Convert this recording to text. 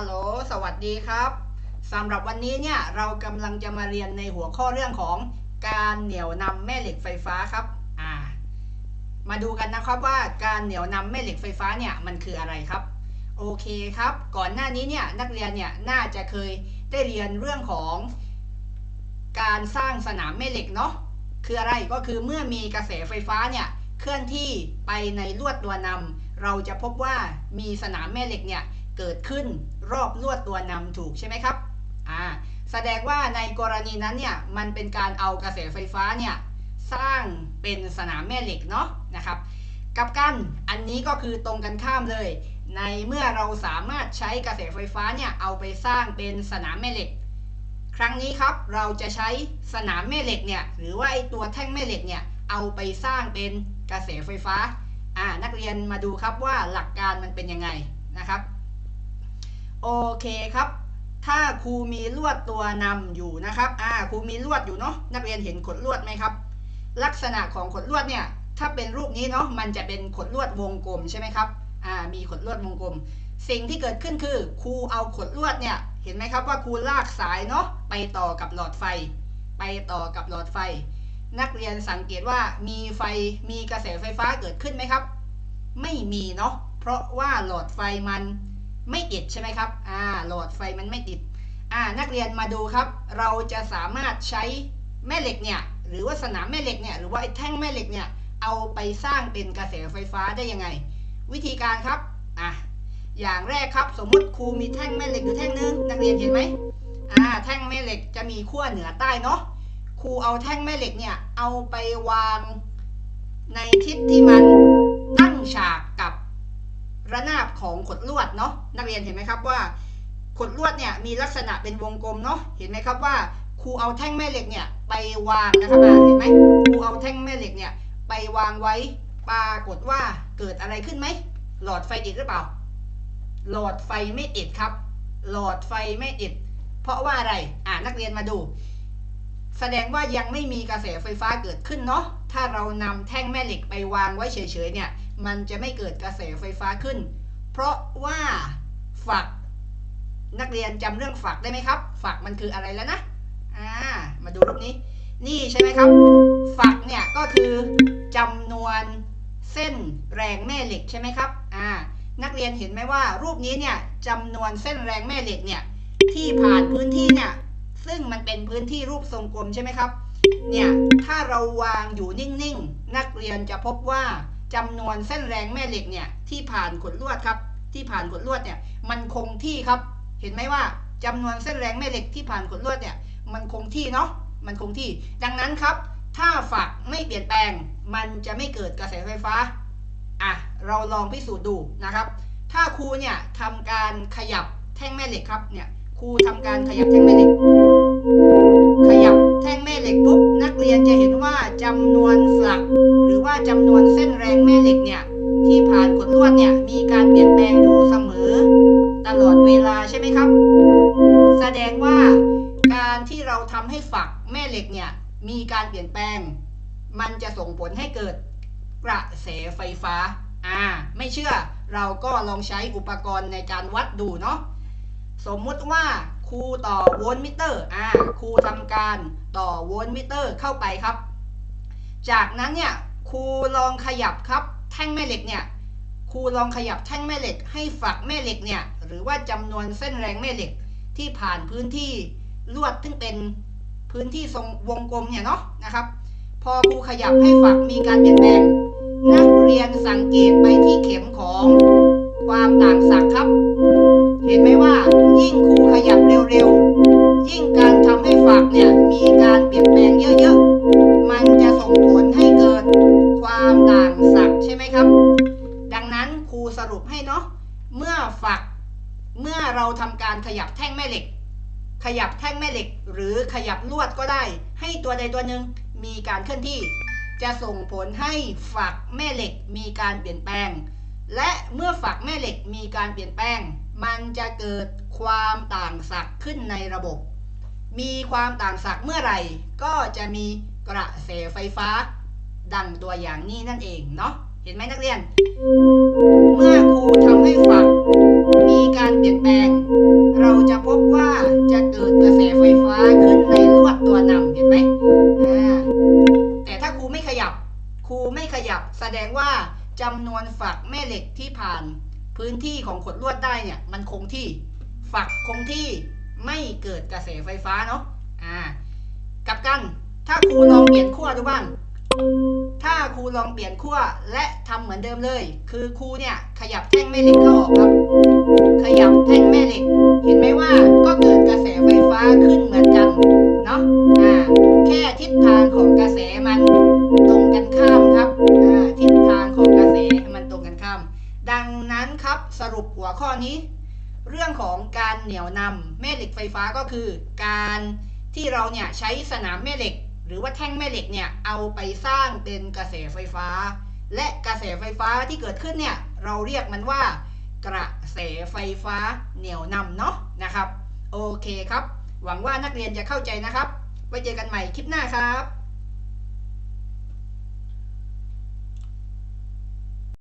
ฮัลโหล สวัสดีครับสำหรับวันนี้เนี่ยเรากำลังจะมาเรียนในหัวข้อเรื่องของการเหนี่ยวนำแม่เหล็กไฟฟ้าครับอ่ามาดูกันนะครับว่าการเหนี่ยวนำแม่เหล็กไฟฟ้าเนี่ยมันคืออะไรครับ โอเคครับ ก่อนหน้านี้เนี่ยนักเรียนเนี่ยน่าจะเคยได้เรียนเรื่องของการสร้างสนามแม่เหล็กเนาะคืออะไรก็คือเมื่อมีกระแสไฟฟ้าเนี่ยเคลื่อนที่ไปในลวดตัวนำเราจะพบว่ามีสนามแม่เหล็กเนี่ย เกิดขึ้นรอบลวดตัวนำถูกใช่ไหมครับอ่าแสดงว่าในกรณีนั้นเนี่ยมันเป็นการเอากระแสไฟฟ้าเนี่ยสร้างเป็นสนามแม่เหล็กเนาะนะครับกับกันอันนี้ก็คือตรงกันข้ามเลย ในเมื่อเราสามารถใช้กระแสไฟฟ้าเนี่ยเอาไปสร้างเป็นสนามแม่เหล็ก ครั้งนี้ครับเราจะใช้สนามแม่เหล็กเนี่ยหรือว่าไอตัวแท่งแม่เหล็กเนี่ยเอาไปสร้างเป็นกระแสไฟฟ้าอ่านักเรียนมาดูครับว่าหลักการมันเป็นยังไงนะครับ โอเคครับ ถ้าครูมีลวดตัวนำอยู่นะครับอ่าครูมีลวดอยู่เนาะนักเรียนเห็นขดลวดไหมครับ ลักษณะของขดลวดเนี่ยถ้าเป็นรูปนี้เนาะมันจะเป็นขดลวดวงกลมใช่ไหมครับอ่ามีขดลวดวงกลม สิ่งที่เกิดขึ้นคือครูเอาขดลวดเนี่ยเห็นไหมครับว่าครูลากสายเนาะไปต่อกับหลอดไฟ ไปต่อกับหลอดไฟ นักเรียนสังเกตว่ามีไฟมีกระแสไฟฟ้าเกิดขึ้นไหมครับ ไม่มีเนาะเพราะว่าหลอดไฟมัน ไม่ติดใช่ไหมครับอ่าหลอดไฟมันไม่ติดอ่านักเรียนมาดูครับ เราจะสามารถใช้แม่เหล็กเนี่ยหรือว่าสนามแม่เหล็กเนี่ยหรือว่าไอ้แท่งแม่เหล็กเนี่ยเอาไปสร้างเป็นกระแสไฟฟ้าได้ยังไง วิธีการครับอะอย่างแรกครับสมมุติครูมีแท่งแม่เหล็กอยู่แท่งนึงนักเรียนเห็นไหมอ่าแท่งแม่เหล็กจะมีขั้วเหนือใต้เนาะครูเอาแท่งแม่เหล็กเนี่ยเอาไปวางในทิศที่มัน นักเรียนเห็นไหมครับว่าขดลวดเนี่ยมีลักษณะเป็นวงกลมเนาะเห็นไหมครับว่าครูเอาแท่งแม่เหล็กเนี่ยไปวางนะครับเห็นไหมครูเอาแท่งแม่เหล็กเนี่ยไปวางไว้ปรากฏว่าเกิดอะไรขึ้นไหมหลอดไฟติดหรือเปล่า หลอดไฟไม่ติดครับ หลอดไฟไม่ติด เพราะว่าอะไรอ่านักเรียนมาดู แสดงว่ายังไม่มีกระแสไฟฟ้าเกิดขึ้นเนาะถ้าเรานำแท่งแม่เหล็กไปวางไว้เฉยๆเนี่ยมันจะไม่เกิดกระแสไฟฟ้าขึ้น เพราะว่า ฝัก นักเรียนจำเรื่องฝักได้ไหมครับ ฝักมันคืออะไรแล้วนะอ่ามาดูรูปนี้ นี่ใช่ไหมครับ ฝักเนี่ยก็คือจำนวนเส้นแรงแม่เหล็กใช่ไหมครับอ่านักเรียนเห็นไหมว่า รูปนี้เนี่ยจำนวนเส้นแรงแม่เหล็กเนี่ยที่ผ่านพื้นที่เนี่ยซึ่งมันเป็นพื้นที่รูปทรงกลมใช่ไหมครับเนี่ยถ้าเราวางอยู่นิ่งๆ นักเรียนจะพบว่าจำนวนเส้นแรงแม่เหล็กเนี่ยที่ผ่านขดลวดครับ ที่ผ่านขดลวดเนี่ยมันคงที่ครับ เห็นไหมว่าจำนวนเส้นแรงแม่เหล็กที่ผ่านขดลวดเนี่ยมันคงที่เนาะมันคงที่ ดังนั้นครับ ถ้าฝักไม่เปลี่ยนแปลง มันจะไม่เกิดกระแสไฟฟ้าอะเราลองพิสูจน์ดูนะครับ ถ้าครูเนี่ยทำการขยับแท่งแม่เหล็กครับเนี่ยครูทำการขยับแท่งแม่เหล็ก ขยับแท่งแม่เหล็กปุ๊บนักเรียนจะเห็นว่าจำนวน งอยู่เสมอ ตลอดเวลาใช่ไหมครับ แสดงว่าการที่เราทำให้ฝักแม่เหล็กเนี่ยมีการเปลี่ยนแปลง มันจะส่งผลให้เกิดกระแสไฟฟ้า อ่า ไม่เชื่อเราก็ลองใช้อุปกรณ์ในการวัดดูเนาะ สมมุติว่าครูต่อโวลต์มิเตอร์ อ่า ครูทำการต่อโวลต์มิเตอร์เข้าไปครับ จากนั้นเนี่ยครูลองขยับครับ แท่งแม่เหล็กเนี่ย ครูลองขยับแท่งแม่เหล็กให้ฝักแม่เหล็กเนี่ยหรือว่าจำนวนเส้นแรงแม่เหล็กที่ผ่านพื้นที่ลวดซึ่งเป็นพื้นที่ทรงวงกลมเนี่ยเนาะนะครับ พอครูขยับให้ฝักมีการเปลี่ยนแปลงนักเรียนสังเกตไปที่เข็มของความต่างศักย์ครับ เห็นไหมว่ายิ่งครูขยับเร็วๆ ยิ่งการทำให้ฝักเนี่ยมีการเปลี่ยนแปลงเยอะ สรุปให้เนาะเมื่อฝักเมื่อเราทำการขยับแท่งแม่เหล็ก ขยับแท่งแม่เหล็ก หรือขยับลวดก็ได้ ให้ตัวใดตัวหนึ่งมีการเคลื่อนที่ จะส่งผลให้ฝักแม่เหล็กมีการเปลี่ยนแปลง และเมื่อฝักแม่เหล็กมีการเปลี่ยนแปลง มันจะเกิดความต่างศักย์ขึ้นในระบบ มีความต่างศักย์เมื่อไหร่ ก็จะมีกระแสไฟฟ้า ดังตัวอย่างนี้นั่นเองเนาะ เห็นไหมนักเรียน เมื่อครูทำให้ฝัก มีการเปลี่ยนแปลง เราจะพบว่าจะเกิดกระแสไฟฟ้าขึ้นในลวดตัวนำเห็นไหมแต่ถ้าครูไม่ขยับ ครูไม่ขยับ แสดงว่าจำนวนฝักแม่เหล็กที่ผ่านพื้นที่ของขดลวดได้เนี่ยมันคงที่ฝักคงที่ไม่เกิดกระแสไฟฟ้าเนาะอ่กับกันถ้าครูลองเปลี่ยนขั้วดูบ้าง ถ้าครูลองเปลี่ยนขั้วและทำเหมือนเดิมเลย คือครูเนี่ยขยับแท่งแม่เหล็กเข้าออกครับ ขยับแท่งแม่เหล็ก เห็นไหมว่าก็เกิดกระแสไฟฟ้าขึ้นเหมือนกันเนาะอ่าแค่ทิศทางของกระแสมันตรงกันข้ามครับอ่าทิศทางของกระแสมันตรงกันข้าม ดังนั้นครับสรุปหัวข้อนี้ เรื่องของการเหนี่ยวนำแม่เหล็กไฟฟ้าก็คือ การที่เราเนี่ยใช้สนามแม่เหล็ก หรือว่าแท่งแม่เหล็กเนี่ยเอาไปสร้างเป็นกระแสไฟฟ้า และกระแสไฟฟ้าที่เกิดขึ้นเนี่ยเราเรียกมันว่ากระแสไฟฟ้าเหนี่ยวนำเนาะนะครับ โอเคครับ หวังว่านักเรียนจะเข้าใจนะครับ ไว้เจอกันใหม่คลิปหน้าครับ